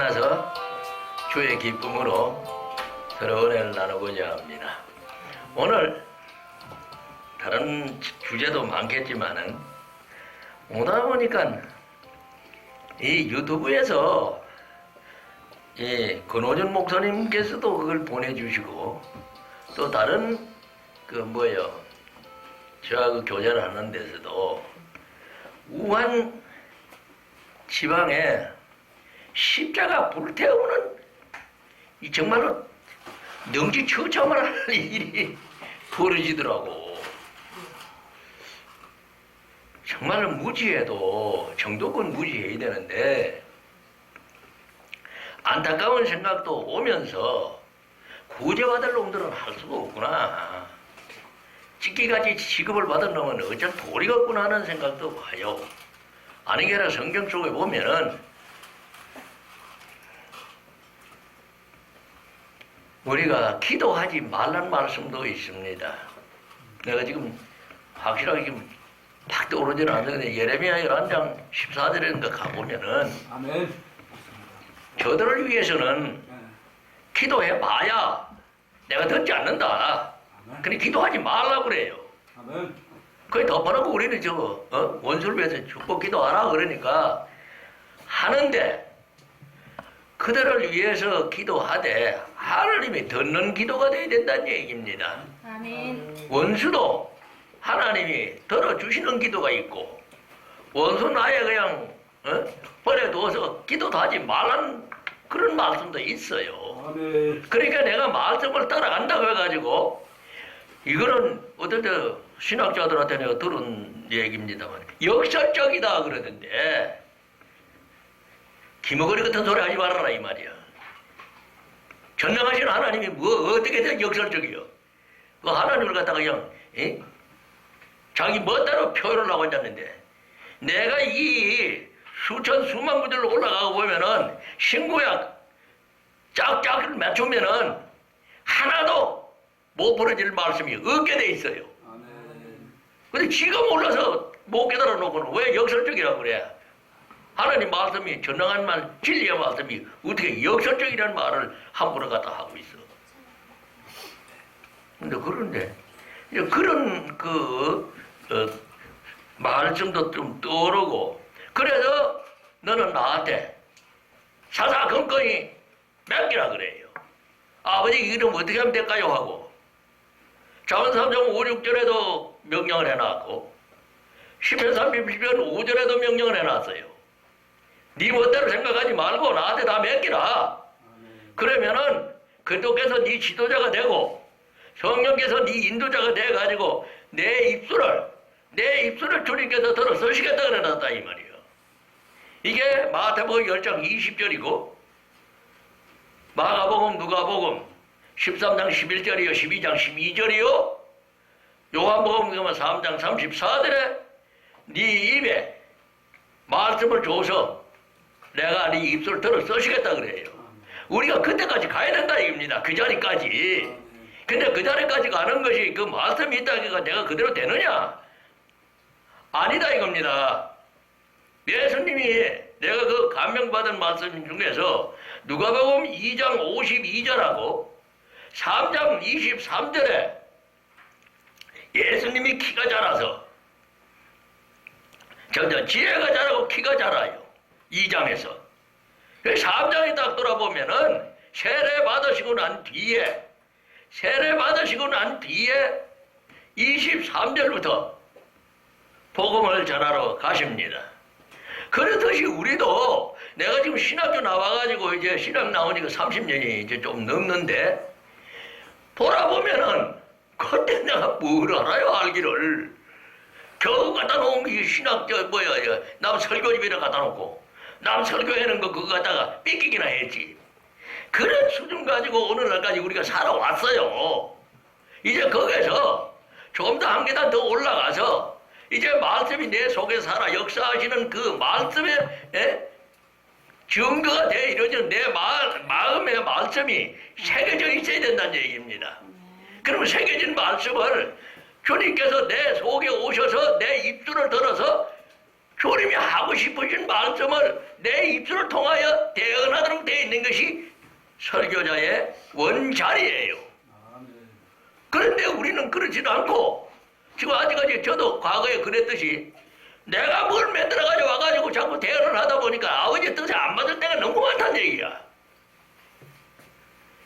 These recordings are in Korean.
만나서 주의 기쁨으로 서로 은혜를 나누고자 합니다. 오늘 다른 주제도 많겠지만은 오다 보니까 이 유튜브에서 이 권호준 목사님께서도 그걸 보내주시고 또 다른 그 뭐요 저하고 교제를 하는 데서도 우한 지방에 십자가 불태우는 이 정말로 능지 처참을 할 일이 벌어지더라고. 정말로 무지해도 정도껏 무지해야 되는데 안타까운 생각도 오면서 구제받을 놈들은 할 수가 없구나. 찍기같이 취급을 받은 놈은 어쩔 도리가 없구나 하는 생각도 와요. 아니 게라 성경 속에 보면은 우리가 기도하지 말란 말씀도 있습니다. 내가 지금 확실하게 지금 팍 떠오르지는 않는데 예레미야 11장 14절인가 가보면은 아멘. 저들을 위해서는 네. 기도해 봐야 내가 듣지 않는다. 근데 기도하지 말라고 그래요. 그게 덮어놓고 우리는 저 어? 원수를 위해서 축복 기도하라 그러니까 하는데 그들을 위해서 기도하되 하나님이 듣는 기도가 돼야 된다는 얘기입니다. 아멘. 원수도 하나님이 들어주시는 기도가 있고 원수 나에 그냥 어? 버려두어서 기도도 하지 말라는 그런 말씀도 있어요. 아멘. 그러니까 내가 말씀을 따라간다고 해가지고 이거는 어떤 저 신학자들한테 내가 들은 얘기입니다만 역설적이다 그러던데 김어거리 같은 소리 하지 말아라 이 말이야. 전능하신 하나님이 뭐 어떻게 된 역설적이요? 그 하나님을 갖다가 그냥 에? 자기 멋대로 표현을 하고 있는데 내가 이 수천 수만 구절로 올라가고 보면은 신구약 짝짝을 맞추면은 하나도 못 벌어질 말씀이 없게 돼 있어요. 근데 지가 몰라서 못 깨달아 놓고는 왜 역설적이라고 그래? 하나님 말씀이 전능한 말, 진리의 말씀이 어떻게 역설적이라는 말을 함부로 갖다 하고 있어. 근데 그런데, 이제 그런 그, 어, 말씀도 좀 떠오르고, 그래서 너는 나한테 사사건건히 맡기라 그래요. 아버지 이름 어떻게 하면 될까요? 하고. 3장 5, 6절에도 명령을 해놨고, 10편 30편 5절에도 명령을 해놨어요. 네 멋대로 생각하지 말고 나한테 다 맡기라. 그러면은 그쪽에서 네 지도자가 되고 성령께서 네 인도자가 돼 가지고 내 입술을 내 입술을 주님께서 들어 쓰시겠다 그래놨다 이 말이에요. 이게 마태복음 10장 20절이고 마가복음 누가복음 13장 11절이요 12장 12절이요 요한복음 그러면 3장 34절에 네 입에 말씀을 줘서 내가 네 입술을 들어 쓰시겠다 그래요. 우리가 그때까지 가야 된다 이겁니다. 그 자리까지. 근데 그 자리까지 가는 것이 그 말씀이 있다기가 내가 그대로 되느냐? 아니다 이겁니다. 예수님이 내가 그 감명받은 말씀 중에서 누가복음 2장 52절하고 3장 23절에 예수님이 키가 자라서 점점 지혜가 자라고 키가 자라요. 2장에서. 3장에 딱 돌아보면은 세례 받으시고 난 뒤에 세례 받으시고 난 뒤에 23절부터 복음을 전하러 가십니다. 그렇듯이 우리도 내가 지금 신학교 나와가지고 이제 신학 나오니까 30년이 이제 좀 넘는데 돌아보면은 그때 내가 뭘 알아요 알기를 겨우 갖다 놓은 게 신학 저 뭐야 저, 남 설교집이나 갖다 놓고 남 설교하는 거 그거 갖다가 삐끼기나 했지 그런 수준 가지고 오늘날까지 우리가 살아왔어요 이제 거기서 조금 더 한 계단 더 올라가서 이제 말씀이 내 속에 살아 역사하시는 그 말씀에 예? 증거가 돼 이루어지는 내 마, 마음의 말씀이 새겨져 있어야 된다는 얘기입니다. 그러면 새겨진 말씀을 주님께서 내 속에 오셔서 내 입술을 들어서 주님이 하고 싶으신 말씀을 내 입술을 통하여 대언하도록 되어 있는 것이 설교자의 원자리예요. 그런데 우리는 그렇지도 않고 지금 아직까지 저도 과거에 그랬듯이 내가 뭘 만들어가지고 와가지고 자꾸 대언을 하다 보니까 아버지 뜻을 안 받을 때가 너무 많다는 얘기야.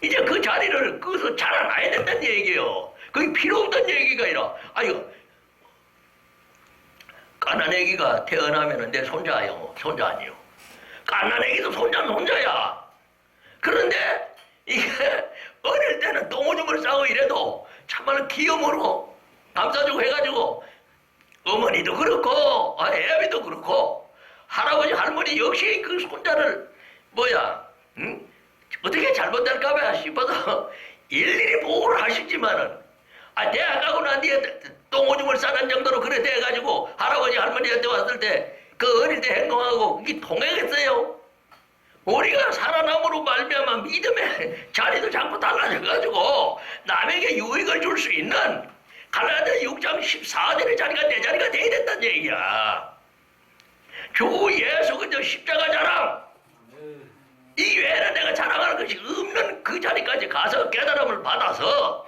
이제 그 자리를 거기서 자라나야 된다는 얘기예요. 그게 필요 없다는 얘기가 아니라 아유 까나내기가 태어나면 내 손자요 손자 아니요. 까나내기도 손자는 손자야. 그런데 이게 어릴 때는 똥오줌을 싸고 이래도 참말로 기염으로 감싸주고 해가지고 어머니도 그렇고 아, 애비도 그렇고 할아버지 할머니 역시 그 손자를 뭐야 응? 어떻게 잘못될까봐 싶어서 일일이 보호를 하시지만은 아 대학 가고 난 뒤에 똥오줌을 싸는 정도로 그래 돼가지고 할아버지 할머니한테 왔을 때 그 어릴 때 행동하고 그게 통하겠어요? 우리가 살아남으로 말미암아 믿음의 자리도 자꾸 달라져가지고 남에게 유익을 줄 수 있는 갈라디아 6장 14절의 자리가 내 자리가 돼야 된다는 얘기야. 주 예수 그저 십자가 자랑 이 외에는 내가 자랑하는 것이 없는 그 자리까지 가서 깨달음을 받아서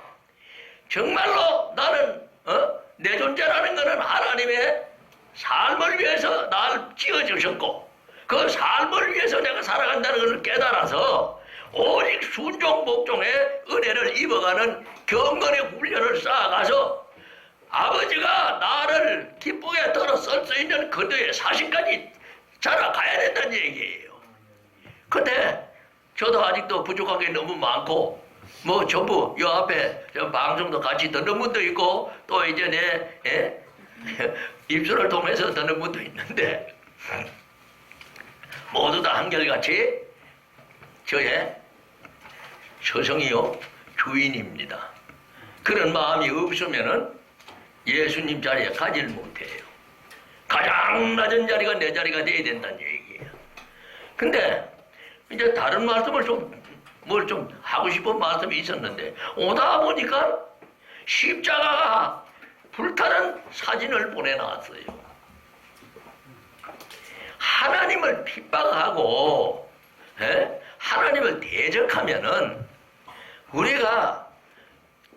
정말로 나는 어? 내 존재라는 것은 하나님의 삶을 위해서 나를 지어주셨고 그 삶을 위해서 내가 살아간다는 것을 깨달아서 오직 순종 복종의 은혜를 입어가는 경건의 훈련을 쌓아가서 아버지가 나를 기쁘게 들어 쓸 수 있는 그대의 사실까지 자라가야 된다는 얘기예요. 근데 저도 아직도 부족한 게 너무 많고 뭐 전부 요 앞에 저 방송도 같이 듣는 분도 있고 또 이제 내 예? 입술을 통해서 듣는 분도 있는데 모두 다 한결같이 저의 서성이요 주인입니다. 그런 마음이 없으면은 예수님 자리에 가지를 못해요. 가장 낮은 자리가 내 자리가 돼야 된다는 얘기예요. 근데 이제 다른 말씀을 좀 뭘 좀 하고 싶은 말씀이 있었는데 오다 보니까 십자가가 불타는 사진을 보내놨어요. 하나님을 핍박하고 예? 하나님을 대적하면은 우리가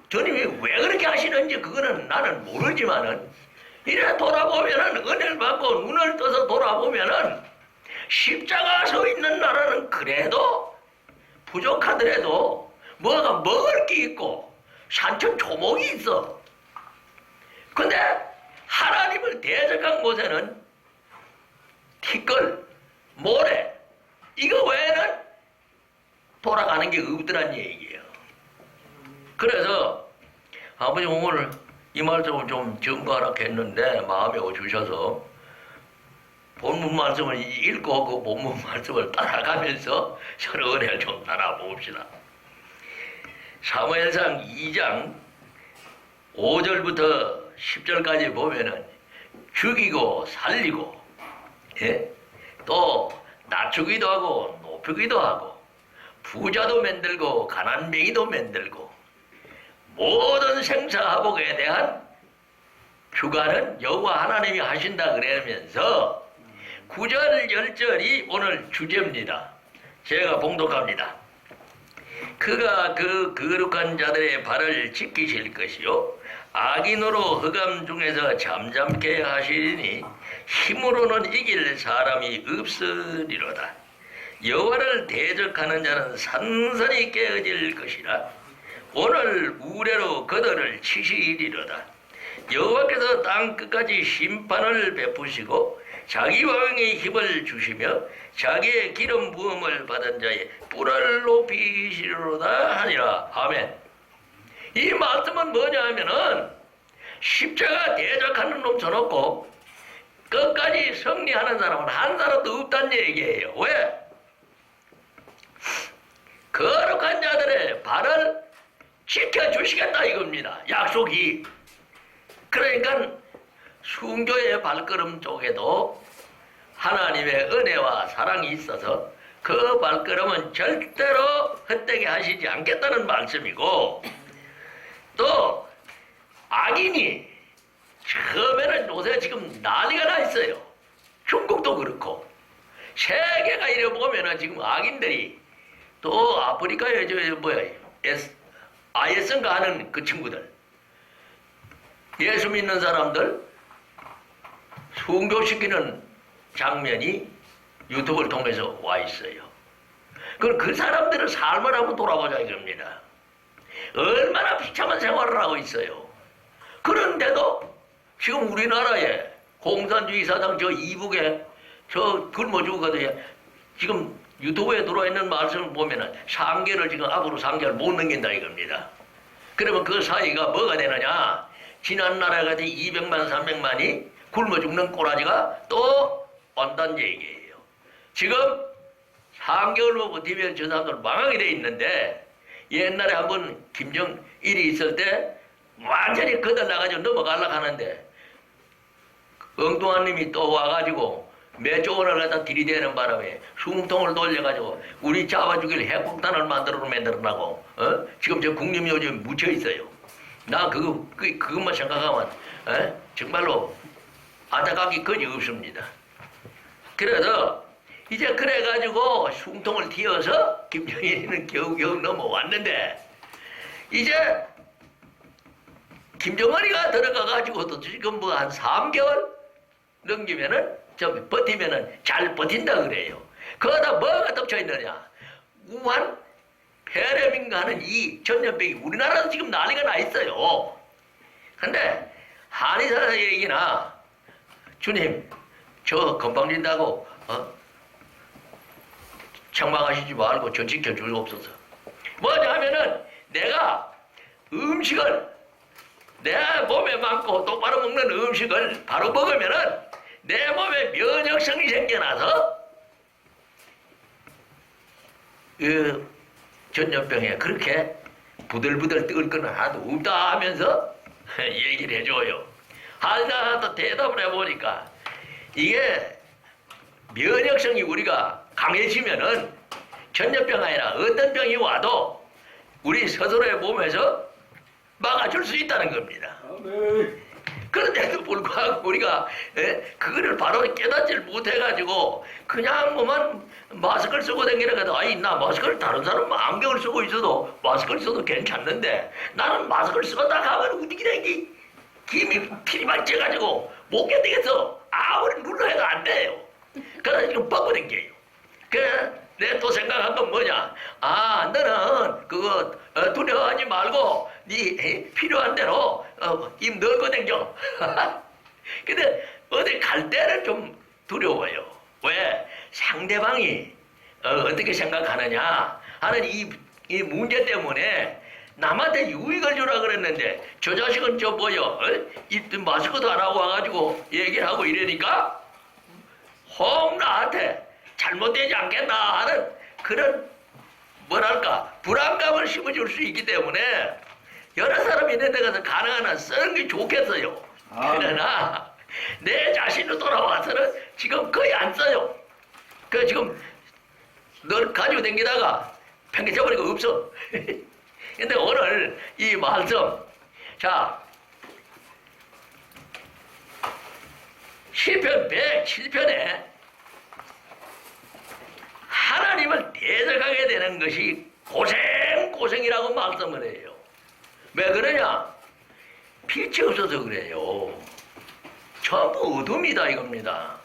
주님이 왜 그렇게 하시는지 그거는 나는 모르지만은 이래 돌아보면은 은혜를 받고 눈을 떠서 돌아보면은 십자가 서 있는 나라는 그래도 부족하더라도 뭐가 먹을 게 있고 산천 초목이 있어. 근데 하나님을 대적한 곳에는 티끌, 모래 이거 외에는 돌아가는 게 없더란 얘기예요. 그래서 아버지 오늘 이 말씀을 좀 증거하라 했는데 마음에 오주셔서 본문 말씀을 읽고 그 본문 말씀을 따라가면서 서로 은혜를 좀 나눠봅시다. 사무엘상 2장 5절부터 10절까지 보면은 죽이고 살리고 예? 또 낮추기도 하고 높이기도 하고 부자도 만들고 가난뱅이도 만들고 모든 생사화복에 대한 주관은 여호와 하나님이 하신다 그러면서 구절 열절이 오늘 주제입니다. 제가 봉독합니다. 그가 그 거룩한 자들의 발을 지키실 것이요 악인으로 흑암 중에서 잠잠케 하시리니 힘으로는 이길 사람이 없으리로다. 여호와를 대적하는 자는 산산이 깨어질 것이라 오늘 우레로 그들을 치시리로다. 여호와께서 땅 끝까지 심판을 베푸시고 자기 왕의 힘을 주시며 자기의 기름 부음을 받은 자의 뿔을 높이시리로다 하니라. 아멘. 이 말씀은 뭐냐 하면은 십자가 대적하는 놈 쳐놓고 끝까지 승리하는 사람은 한 사람도 없다는 얘기예요. 왜? 거룩한 자들의 발을 지켜주시겠다 이겁니다. 약속이. 그러니까 순교의 발걸음 쪽에도 하나님의 은혜와 사랑이 있어서 그 발걸음은 절대로 헛되게 하시지 않겠다는 말씀이고 또 악인이 처음에는 요새 지금 난리가 나 있어요. 이래 보면은 지금 악인들이 또 아프리카에 저 뭐야 에스, IS인가 하는 그 친구들 예수 믿는 사람들 순교시키는 장면이 유튜브를 통해서 와 있어요. 그럼 그 사람들의 삶을 한번 돌아보자 이겁니다. 얼마나 비참한 생활을 하고 있어요. 그런데도 지금 우리나라에 공산주의 사상 저 이북에 저 굶어주거든요. 지금 유튜브에 들어와 있는 말씀을 보면은 상계를 지금 앞으로 상계를 못 넘긴다 이겁니다. 그러면 그 사이가 뭐가 되느냐? 지난 나라 같은 200만, 300만이 굶어 죽는 꼬라지가 또 온다는 얘기예요. 지금 3개월만 버티면 저 사람들 망하게 돼 있는데 옛날에 한번 김정일이 있을 때 완전히 거들나가지고 넘어가려고 하는데 엉뚱한 님이 또 와가지고 몇조 원을 갖다 들이대는 바람에 숨통을 돌려가지고 우리 잡아주길 핵폭탄을 만들어 만들어라고 어? 지금 저 국립 요즘 묻혀 있어요. 나 그거 그, 그것만 생각하면 어? 정말로 안타깝기 거지 없습니다. 그래서 이제 그래가지고 숨통을 튀어서 김정일이는 겨우겨우 넘어왔는데 이제 김정은이가 들어가가지고도 지금 뭐 한 3개월 넘기면은 좀 버티면은 잘 버틴다 그래요. 거기다 뭐가 덮쳐 있느냐? 우한 폐렴인가 하는 이 전염병이 우리나라도 지금 난리가 나 있어요. 근데 한의사 얘기나 주님 저 건방진다고 어? 책망하시지 말고 저 지켜주옵소서. 뭐냐 하면은 내가 음식을 내 몸에 맞고 똑바로 먹는 음식을 바로 먹으면은 내 몸에 면역성이 생겨나서 그 전염병에 그렇게 부들부들 떨 거는 하나도 없다 하면서 얘기를 해줘요. 하다 대답을 해보니까 이게 면역성이 우리가 강해지면은 전염병 아니라 어떤 병이 와도 우리 스스로의 몸에서 막아줄 수 있다는 겁니다. 그런데도 불구하고 우리가 예, 그거를 바로 깨닫지를 못해가지고 그냥 뭐만 마스크를 쓰고 다니는 거다. 아니 나 마스크를 다른 사람은 안경을 쓰고 있어도 마스크를 써도 괜찮는데 나는 마스크를 쓰고 어디기나 이게 김이 피리만 쪄가지고 못 견디겠어. 아무리 눌러 해도 안 돼요. 그래서 지금 뻗고 댕겨요. 그, 내또 생각한 건 뭐냐? 아, 너는 그거 어, 두려워하지 말고 네 필요한 대로 어, 입 넣고 댕겨. 근데 어디 갈 때는 좀 두려워요. 왜? 상대방이 어, 떻게 생각하느냐 하는 이, 이 문제 때문에 남한테 유익 을 주라 그랬는데 저 자식은 저 뭐요? 어? 입 마스크도 안 하고 와가지고 얘기를 하고 이러니까 혹 나한테 잘못되지 않겠나 하는 그런 뭐랄까 불안감을 심어줄 수 있기 때문에 여러 사람이 있는 데 가서 가능한 한 쓰는 게 좋겠어요. 아. 그러나 내 자신으로 돌아와서는 지금 거의 안 써요. 그 지금 널 가지고 다니다가 팽개쳐버리고 없어. 근데 오늘 이 말씀 자 시편 107편에 하나님을 대적하게 되는 것이 고생 고생이라고 말씀을 해요. 왜 그러냐? 빛이 없어서 그래요. 전부 어둠이다 이겁니다.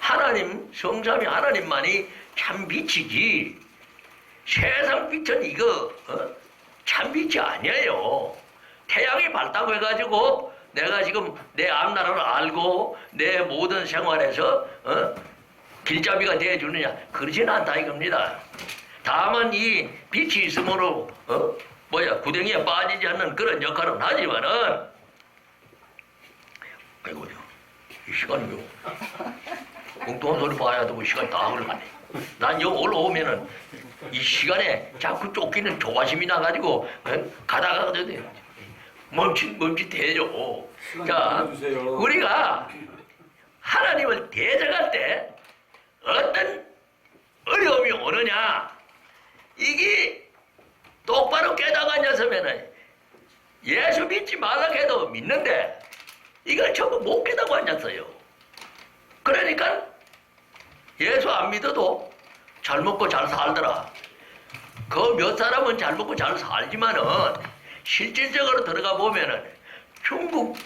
하나님 성삼이 하나님만이 참 빛이지. 세상 빛은 이거 어? 참 빛이 아니에요. 태양이 밝다고 해가지고 내가 지금 내 앞나라를 알고 내 모든 생활에서 어? 길잡이가 되어주느냐 그러지는 않다 이겁니다. 다만 이 빛이 있으므로 어? 뭐야 구덩이에 빠지지 않는 그런 역할은 하지만은 아이고 이 시간이 요 엉뚱한 소리 봐야 되고 시간 다 흘러가네. 난 여기 올라오면은 이 시간에 자꾸 쫓기는 조바심이 나가지고 어? 가다가 멈칫 멈칫 해줘. 자. 우리가 하나님을 대적할 때 어떤 어려움이 오느냐 이게 똑바로 깨닫고 앉았으면은 예수 믿지 말라 해도 믿는데 이걸 전부 못 깨닫고 앉았어요. 그러니까 예수 안 믿어도 잘 먹고 잘 살더라. 그 몇 사람은 잘 먹고 잘 살지만은 실질적으로 들어가 보면은 중국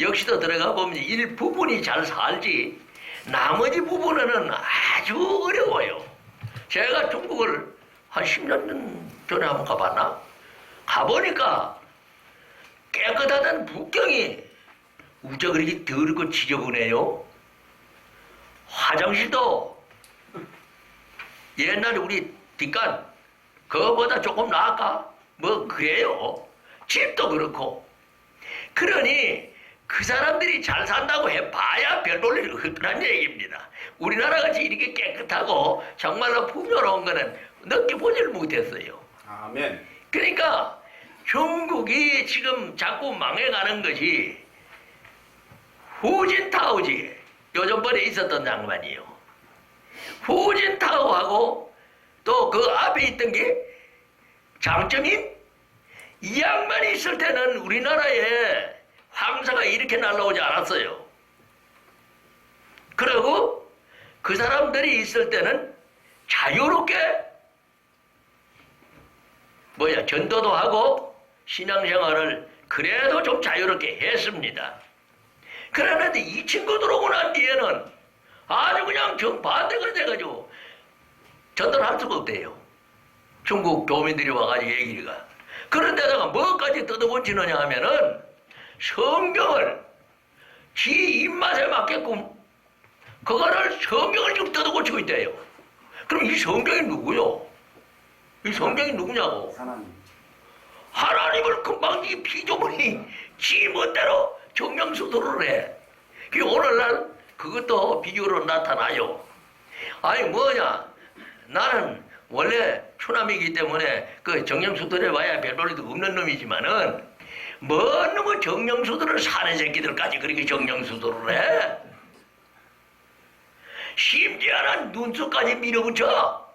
역시도 들어가 보면 일부분이 잘 살지 나머지 부분은 아주 어려워요. 제가 중국을 한 10년 전에 한번 가봤나? 가보니까 깨끗하던 북경이 우짜 그렇게 더럽고 지저분해요. 화장실도 옛날에 우리 뒷간 그거보다 조금 나을까? 뭐 그래요. 집도 그렇고. 그러니 그 사람들이 잘 산다고 해봐야 별볼일 없더란 얘기입니다. 우리나라 같이 이렇게 깨끗하고 정말로 풍요로운 거는 느껴보질 못했어요. 아멘. 그러니까 중국이 지금 자꾸 망해가는 것이 후진타오지 요즘 번에 있었던 장관이에요. 후진타오하고 또 그 앞에 있던 게 장점인 이 양반이 있을 때는 우리나라에 황사가 이렇게 날라오지 않았어요. 그리고 그 사람들이 있을 때는 자유롭게 뭐야 전도도 하고 신앙생활을 그래도 좀 자유롭게 했습니다. 그러는데 이 친구 들어오고 난 뒤에는 아주 그냥 정반대가 돼가지고 전도를 할 수가 없대요. 중국 교민들이 와가지고 얘기가. 그런데다가 뭐까지 뜯어고치느냐 하면은 성경을 지 입맛에 맞게끔 그거를 성경을 좀 뜯어고치고 있대요. 그럼 이 성경이 누구요? 이 성경이 누구냐고? 하나님. 하나님을 금방 이 피조물이 지 멋대로 정명수도를 해. 그 오늘날 그것도 비교로 나타나요. 아니 뭐냐? 나는 원래 추남이기 때문에 그 정명수도에 와야 별 볼일도 없는 놈이지만은 뭔 놈의 정명수도를 사는 새끼들까지 그렇게 정명수도를 해? 심지어는 눈썹까지 밀어붙여.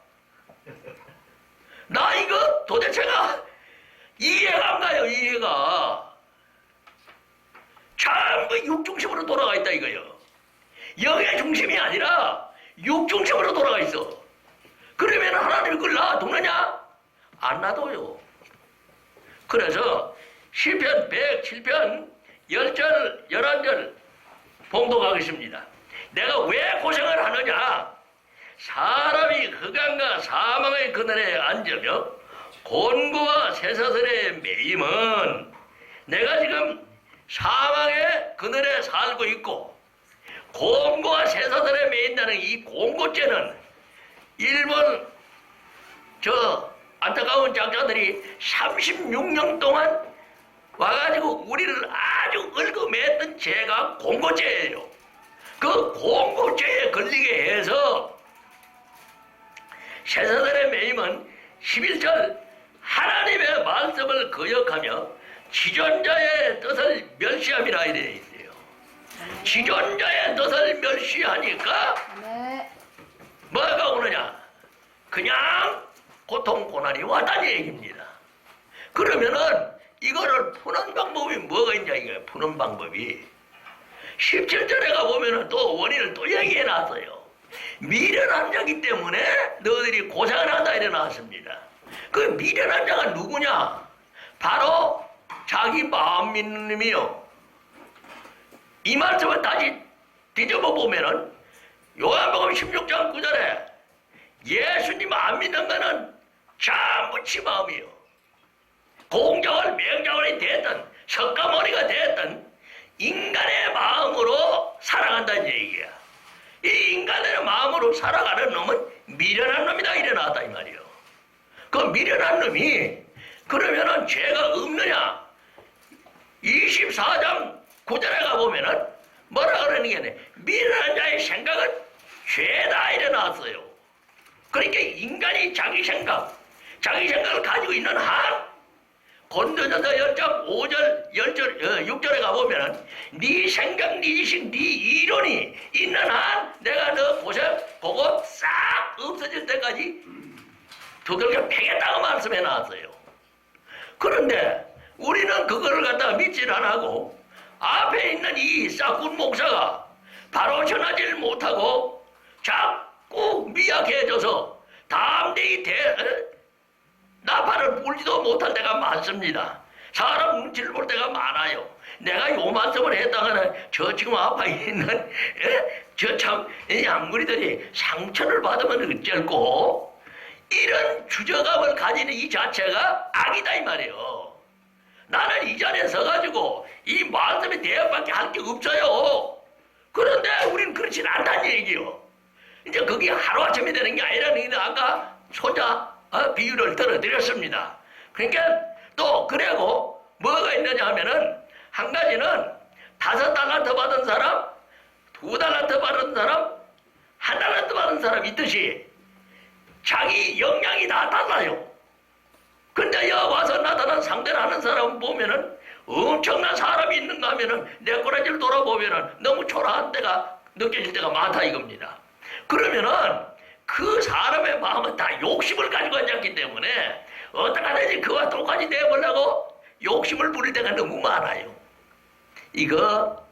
나 이거 도대체가 이해가 안 가요, 이해가. 전부 육중심으로 돌아가 있다, 이거요. 영의 중심이 아니라 육 중심으로 돌아가 있어. 그러면 하나님이 그걸 놔두느냐? 안 놔둬요. 그래서 시편 107편 10절, 11절 봉독하겠습니다. 내가 왜 고생을 하느냐? 사람이 흑암과 사망의 그늘에 앉으며 곤고와 쇠사슬에 매임은 내가 지금 사망의 그늘에 살고 있고 곤고와 쇠사슬에 매인다는 이 곤고죄는 일본 저 안타까운 작자들이 36년 동안 와가지고 우리를 아주 얽어맸던 죄가 공고죄예요. 그 공고죄에 걸리게 해서 세사들의 매임은 11절 하나님의 말씀을 거역하며 지존자의 뜻을 멸시함이라 이래 있어요. 지존자의 뜻을 멸시하니까 네. 뭐가 오느냐? 그냥 고통 고난이 왔다는 얘기입니다. 그러면은 이거를 푸는 방법이 뭐가 있냐 이거예요. 푸는 방법이 17절에 가 보면은 또 원인을 또 얘기해 놨어요. 미련한 자기 때문에 너희들이 고생을 한다 이래 놨습니다. 그 미련한 자가 누구냐? 바로 자기 마음 믿는 놈이요. 이 말씀을 다시 뒤집어 보면은 요한복음 16장 9절에 예수님 안 믿는 거는 전부 지 마음이요. 공정을 명정이 됐든 석가모니가 됐든 인간의 마음으로 살아간다는 얘기야. 이 인간의 마음으로 살아가는 놈은 미련한 놈이다 이래 나왔다 이 말이요. 그 미련한 놈이 그러면은 죄가 없느냐? 24장 9절에 가보면은 뭐라 그러는 게 미련한 자의 생각은 죄다 이래 나왔어요. 그러니까 인간이 자기 생각, 자기 생각을 가지고 있는 한 건도전서 10장 5절, 10절, 6절에 가보면은 네 생각, 네 지식, 네 이론이 있는 한 내가 너 고생 그거 싹 없어질 때까지 두들겨 패겠다고 말씀해 놨어요. 그런데 우리는 그거를 갖다가 믿질 안 하고 앞에 있는 이 싹군 목사가 바로 전하지를 못하고 자꼭 미약해져서 담대히 대, 어? 나팔을 불지도 못할 때가 많습니다. 사람 눈치를 볼 때가 많아요. 내가 요 말씀을 했다가는 저 지금 앞에 있는 저 참 양무리들이 상처를 받으면 어쩔고 이런 주저감을 가지는 이 자체가 악이다 이 말이에요. 나는 이 자리에 서가지고 이 말씀에 대응밖에 할 게 없어요. 그런데 우리는 그렇진 않다는 얘기요. 이제 그게 하루아침에 되는 게 아니라는 게 아까 소자 어, 비유를 들어드렸습니다. 그러니까 또 그리고 뭐가 있느냐 하면은 한 가지는 다섯 달란트 받은 사람, 두 달란트 받은 사람, 한 달란트 받은 사람 있듯이 자기 역량이 다 달라요. 근데 여 와서 나타난 상대를 하는 사람 보면은 엄청난 사람이 있는가 하면은 내 꼬라지를 돌아보면은 너무 초라한 때가 느껴질 때가 많다 이겁니다. 그러면은 그 사람의 마음은 다 욕심을 가지고 앉았기 때문에 어떻게 하든지 그와 똑같이 되어보려고 욕심을 부릴 때가 너무 많아요. 이거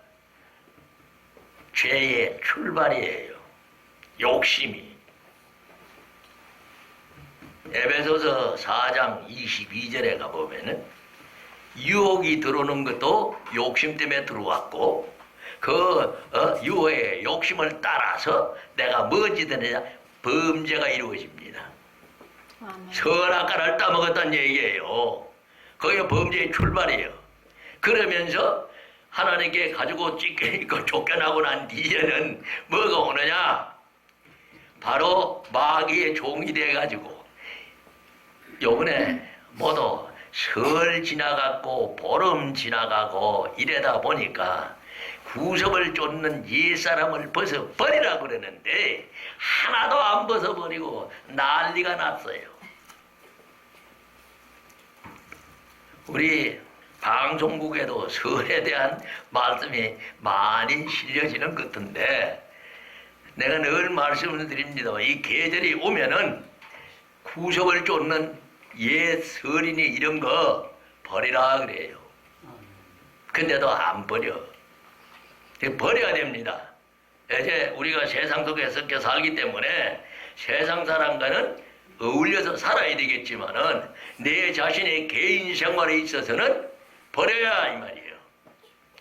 죄의 출발이에요. 욕심이. 에베소서 4장 22절에 가보면은 유혹이 들어오는 것도 욕심 때문에 들어왔고 그 어, 유혹의 욕심을 따라서 내가 뭐지든지 범죄가 이루어집니다. 아멘. 선악과를 따먹었다는 얘기예요. 그게 범죄의 출발이에요. 그러면서 하나님께 가지고 찢겨 쫓겨나고 난 뒤에는 뭐가 오느냐? 바로 마귀의 종이 돼가지고 요번에 모두 설 지나갔고 보름 지나가고 이래다 보니까 구석을 쫓는 옛사람을 벗어버리라 그러는데 하나도 안 벗어버리고 난리가 났어요. 우리 방송국에도 설에 대한 말씀이 많이 실려지는 것 같은데 내가 늘 말씀을 드립니다. 이 계절이 오면은 구석을 쫓는 옛 설이니 이런 거 버리라 그래요. 근데도 안 버려. 버려야 됩니다. 이제 우리가 세상 속에 섞여 살기 때문에 세상 사람과는 어울려서 살아야 되겠지만은 내 자신의 개인 생활에 있어서는 버려야 이 말이에요.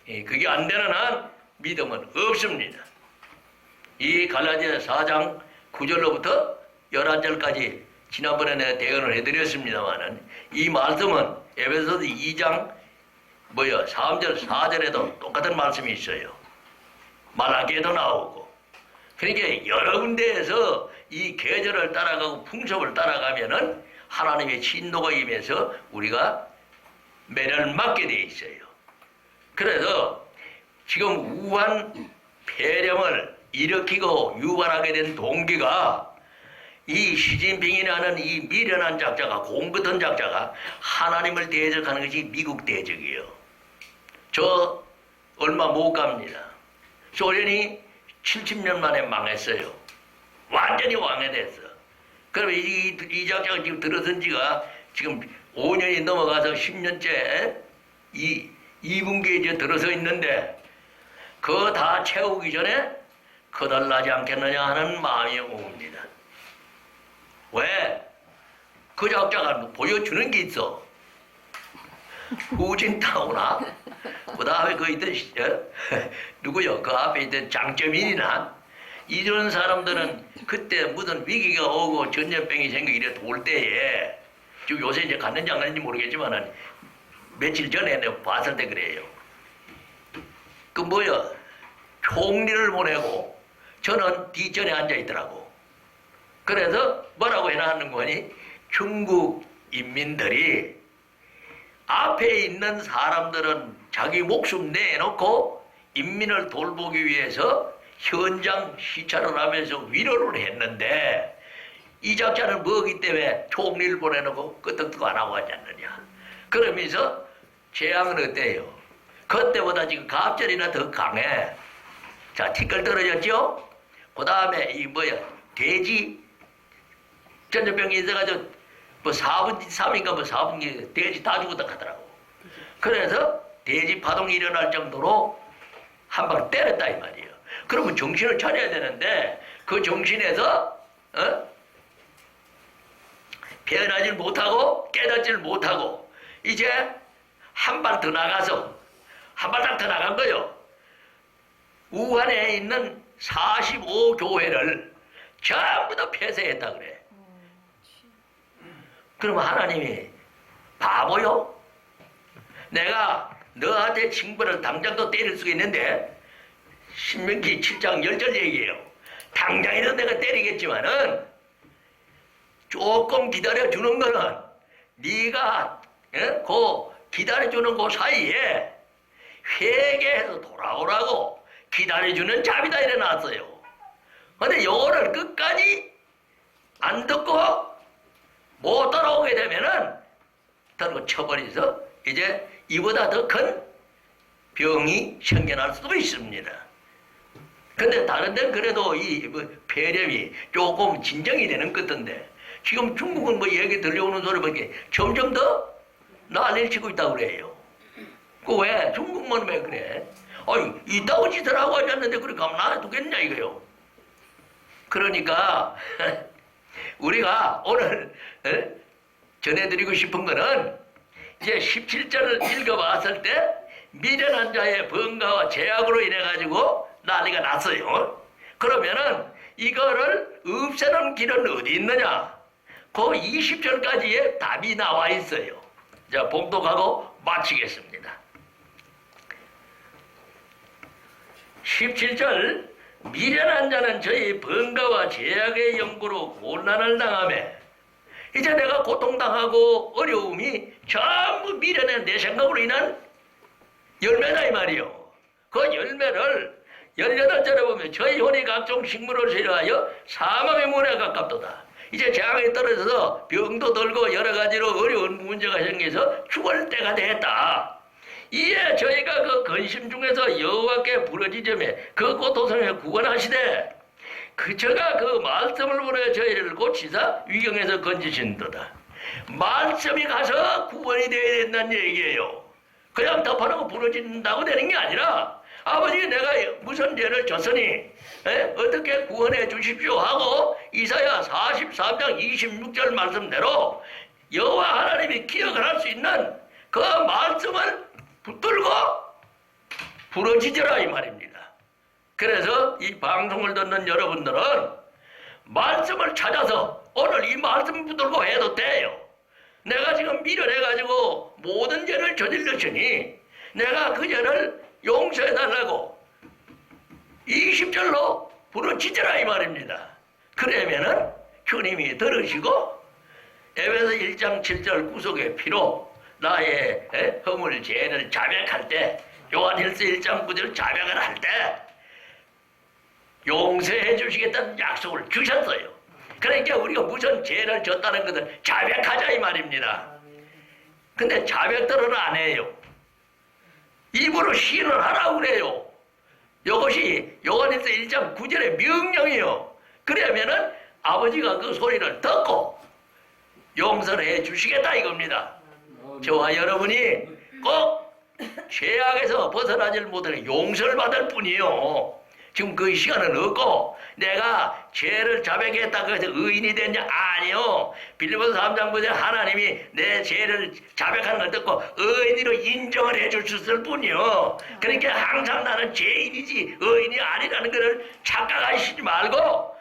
예, 그게 안 되는 한 믿음은 없습니다. 이 갈라디아 4장 9절로부터 11절까지 지난번에 내가 대언을 해드렸습니다만은 이 말씀은 에베소서 2장 뭐야 3절 4절에도 똑같은 말씀이 있어요. 말라기에도 나오고 그러니까 여러 군데에서 이 계절을 따라가고 풍속을 따라가면은 하나님의 진노가 임해서 우리가 매를 맞게 돼 있어요. 그래서 지금 우한 폐렴을 일으키고 유발하게 된 동기가 이 시진핑이라는 이 미련한 작자가 공부던 작자가 하나님을 대적하는 것이 미국 대적이에요. 저 얼마 못 갑니다. 소련이 70년 만에 망했어요. 완전히 왕해됐어. 그러면 이, 이 작자가 지금 들어선 지가 지금 5년이 넘어가서 10년째 이 2분기에 이제 들어서 있는데 그거 다 채우기 전에 거달나지 않겠느냐 하는 마음이 옵니다. 왜? 그 작자가 보여주는 게 있어. 후진타오나 그 다음에 그 있던 시- 어? 누구요? 그 앞에 있던 장점인이나 이런 사람들은 그때 무슨 위기가 오고 전염병이 생기고 이래 돌 때에 지금 요새 이제 갔는지 안 갔는지 모르겠지만은 며칠 전에 내가 봤을 때 그래요. 그 뭐야? 총리를 보내고 저는 뒷전에 앉아 있더라고. 그래서 뭐라고 해놨는 거니? 중국 인민들이 앞에 있는 사람들은 자기 목숨 내놓고 인민을 돌보기 위해서 현장 시찰을 하면서 위로를 했는데 이 작자는 뭐기 때문에 총리를 보내놓고 끄떡도 안 하고 하지 않느냐. 그러면서 재앙은 어때요? 그때보다 지금 갑절이나 더 강해. 자, 티끌 떨어졌죠? 그 다음에 이 뭐야, 돼지 전염병이 있어가지고 뭐 4분, 3인가 뭐 4분, 돼지 다 죽었다 하더라고. 그래서 돼지 파동이 일어날 정도로 한 방 때렸다 이 말이에요. 그러면 정신을 차려야 되는데 그 정신에서 어? 변하지 못하고 깨닫지를 못하고 이제 한 발 더 나가서 한 발짝 더 나간 거요. 우한에 있는 45교회를 전부 다 폐쇄했다 그래. 그러면 하나님이 바보요? 내가 너한테 징벌을 당장도 때릴 수가 있는데 신명기 7장 10절 얘기예요. 당장이라도 내가 때리겠지만은 조금 기다려주는 거는 네가 예? 그 기다려주는 그 사이에 회개해서 돌아오라고 기다려주는 잡이다 일어났어요. 근데 요거를 끝까지 안 듣고 못 따라오게 되면은 따로 쳐버려서 이제 이보다 더 큰 병이 생겨날 수도 있습니다. 근데 다른 데는 그래도 이뭐 폐렴이 조금 진정이 되는 것 같던데 지금 중국은 뭐 얘기 들려오는 소리밖에 점점 더 난리를 치고 있다고 그래요. 그 왜? 중국만 왜 그래? 아니, 이따고 짓을 하고 하지 않는데 그렇게 가만 놔두겠냐 이거요. 그러니까 우리가 오늘 어? 전해드리고 싶은 거는 이제 17절을 읽어봤을 때 미련한 자의 번가와 제약으로 인해 가지고 난리가 났어요. 그러면은 이거를 없애는 길은 어디 있느냐? 그 20절까지의 답이 나와 있어요. 자, 봉독하고 마치겠습니다. 17절 미련한 자는 저희 번가와 제약의 연구로 곤란을 당하며 이제 내가 고통당하고 어려움이 전부 미련의 내 생각으로 인한 열매다 이 말이요. 그 열매를 18절에 보면 저희 혼이 각종 식물을 싫어하여 사망의 문에 가깝도다. 이제 재앙에 떨어져서 병도 들고 여러 가지로 어려운 문제가 생겨서 죽을 때가 됐다. 이에 저희가 그 근심 중에서 여호와께 부르짖으며 그 고통성에 구원하시되 그저가 그 말씀을 보내 저희를 고치사 위경에서 건지신도다. 말씀이 가서 구원이 되어야 된다는 얘기예요. 그냥 덮어놓고 부러진다고 되는 게 아니라 아버지 내가 무슨 죄를 졌으니 에? 어떻게 구원해 주십시오 하고 이사야 43장 26절 말씀대로 여호와 하나님이 기억을 할 수 있는 그 말씀을 붙들고 부러지더라 이 말입니다. 그래서 이 방송을 듣는 여러분들은 말씀을 찾아서 오늘 이 말씀 붙들고 해도 돼요. 내가 지금 미련해가지고 모든 죄를 저질렀으니 내가 그 죄를 용서해달라고 20절로 부르짖으라 이 말입니다. 그러면은 주님이 들으시고 에베소 1장 7절 구속의 피로 나의 에, 허물 죄를 자백할 때 요한일서 1장 9절 자백을 할 때 용서해 주시겠다는 약속을 주셨어요. 그러니까 우리가 무슨 죄를 졌다는 것을 자백하자 이 말입니다. 근데 자백들은 안 해요. 입으로 시인을 하라고 그래요. 이것이 요한일서 1장 9절의 명령이에요. 그러면은 아버지가 그 소리를 듣고 용서를 해 주시겠다 이겁니다. 저와 여러분이 꼭 죄악에서 벗어나질 못하는 용서를 받을 뿐이요. 지금 그 시간은 없고 내가 죄를 자백했다고 해서 의인이 됐냐? 아니요. 빌리보서 3장 9절 하나님이 내 죄를 자백하는 걸 듣고 의인으로 인정을 있을 뿐이요. 그러니까 항상 나는 죄인이지 의인이 아니라는 것을 착각하시지 말고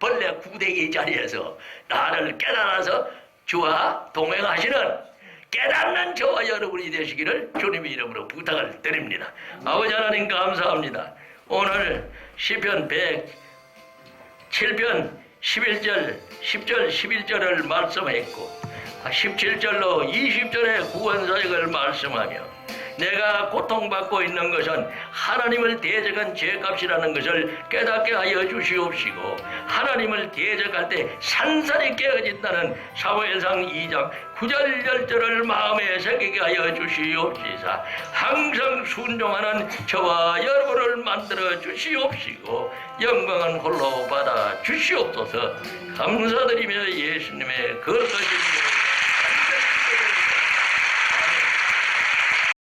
벌레 구데기 자리에서 나를 깨달아서 주와 동행하시는 깨닫는 저와 여러분이 되시기를 주님의 이름으로 부탁을 드립니다. 아버지 하나님 감사합니다. 오늘 시편 107편 11절, 10절, 11절을 말씀했고 17절로 20절의 구원 사역을 말씀하며 내가 고통받고 있는 것은 하나님을 대적한 죄값이라는 것을 깨닫게 하여 주시옵시고 하나님을 대적할 때 산산이 깨어진다는 사무엘상 2장 9절 10절을 마음에 새기게 하여 주시옵시사. 항상 순종하는 저와 여러분을 만들어 주시옵시고 영광은 홀로 받아 주시옵소서. 감사드리며 예수님의 거룩하신 이름으로